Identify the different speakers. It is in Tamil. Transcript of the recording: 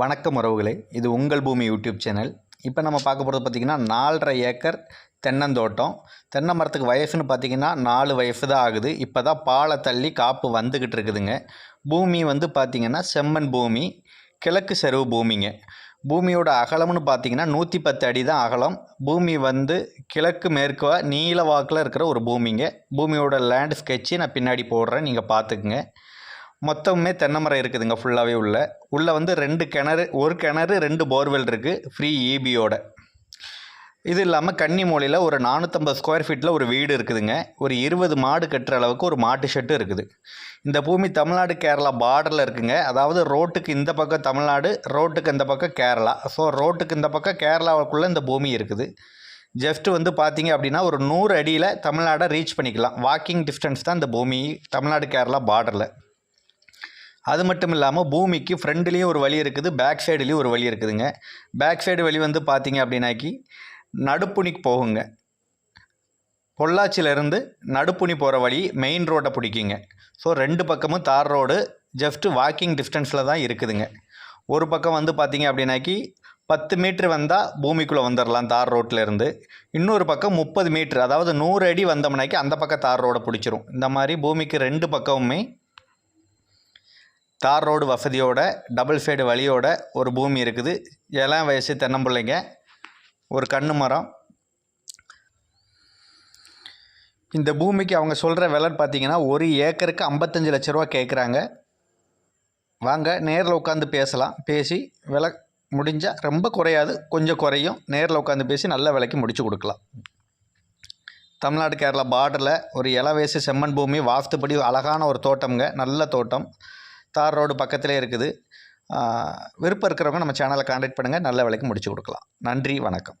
Speaker 1: வணக்கம் உறவுகளே. இது உங்கள் பூமி யூடியூப் சேனல். இப்போ நம்ம பார்க்க போகிறது பார்த்திங்கன்னா நாலரை ஏக்கர் தென்னந்தோட்டம். தென்னை மரத்துக்கு வயசுன்னு பார்த்திங்கன்னா நாலு வயசு தான் ஆகுது. இப்போ தான் பாலை தள்ளி காப்பு வந்துக்கிட்டு இருக்குதுங்க. பூமி வந்து பார்த்திங்கன்னா செம்மண் பூமி கிழக்கு செருவு பூமிங்க. பூமியோட அகலம்னு பார்த்தீங்கன்னா நூற்றி பத்து அடி தான் அகலம். பூமி வந்து கிழக்கு மேற்குவா நீல வாக்கில் இருக்கிற ஒரு பூமிங்க. பூமியோட லேண்ட் ஸ்கெட்சு நான் பின்னாடி போடுறேன். நீங்கள் பார்த்துக்குங்க மொத்தமே தென்னை மரம் இருக்குதுங்க ஃபுல்லாகவே உள்ள. உள்ளே வந்து ரெண்டு கிணறு ஒரு கிணறு ரெண்டு போர்வெல் இருக்குது ஃப்ரீ ஈபியோட இது இல்லாமல் கன்னி மூலையில் ஒரு நானூற்றம்பது ஸ்கொயர் ஃபீட்டில் ஒரு வீடு இருக்குதுங்க. ஒரு இருபது மாடு கட்டுற அளவுக்கு ஒரு மாட்டு ஷெட்டு இருக்குது. இந்த பூமி தமிழ்நாடு கேரளா பார்டரில் இருக்குங்க. அதாவது ரோட்டுக்கு இந்த பக்கம் தமிழ்நாடு ரோட்டுக்கு இந்த பக்கம் கேரளா. ஸோ ரோட்டுக்கு இந்த பக்கம் கேரளாவுக்குள்ளே இந்த பூமி இருக்குது. ஜஸ்ட் வந்து பார்த்தீங்க அப்படின்னா ஒரு நூறு அடியில் தமிழ்நாடை ரீச் பண்ணிக்கலாம். வாக்கிங் டிஸ்டன்ஸ் தான் இந்த பூமி தமிழ்நாடு கேரளா பார்டரில் அது மட்டும் இல்லாமல் பூமிக்கு ஃப்ரண்ட்லேயும் ஒரு வழி இருக்குது பேக் சைடுலேயும் ஒரு வழி இருக்குதுங்க. பேக் சைடு வழி வந்து பார்த்தீங்க அப்படின்னாக்கி நடுப்புணிக்கு போகுங்க. பொள்ளாச்சியிலேருந்து நடுப்புணி போகிற வழி மெயின் ரோட்டை பிடிக்குங்க. ஸோ ரெண்டு பக்கமும் தார் ரோடு ஜஸ்ட்டு வாக்கிங் டிஸ்டன்ஸில் தான் இருக்குதுங்க. ஒரு பக்கம் வந்து பார்த்தீங்க அப்படின்னாக்கி பத்து மீட்ரு வந்தால் பூமிக்குள்ளே வந்துடலாம் தார் ரோட்டில் இருந்து இன்னொரு பக்கம் முப்பது மீட்ரு அதாவது நூறு அடி வந்தோம்னாக்கி அந்த பக்கம் தார் ரோடை பிடிச்சிரும். இந்த மாதிரி பூமிக்கு ரெண்டு பக்கமுமே தார் ரோடு வசதியோட டபுள் சைடு வழியோட ஒரு பூமி இருக்குது. இளம் வயசு தென்னம்பிள்ளைங்க. ஒரு கண்ணு மரம். இந்த பூமிக்கு அவங்க சொல்கிற விலைன்னு பார்த்தீங்கன்னா ஒரு ஏக்கருக்கு ஐம்பத்தஞ்சு லட்ச ரூபா கேட்குறாங்க. வாங்க நேரில் உட்காந்து பேசலாம். பேசி விலை முடிஞ்சால் ரொம்ப குறையாது கொஞ்சம் குறையும். நேரில் உட்காந்து பேசி நல்ல விலைக்கு முடிச்சு கொடுக்கலாம். தமிழ்நாடு கேரளா பார்டரில் ஒரு இளவயசு செம்மண் பூமி வாஸ்துப்படி அழகான ஒரு தோட்டம்ங்க. நல்ல தோட்டம். தார் ரோடு பக்கத்திலே இருக்குது. விருப்பம் இருக்கிறவங்க நம்ம சேனலை காண்டாக்ட் பண்ணுங்கள் நல்ல விலைக்கு முடிச்சு கொடுக்கலாம். நன்றி வணக்கம்.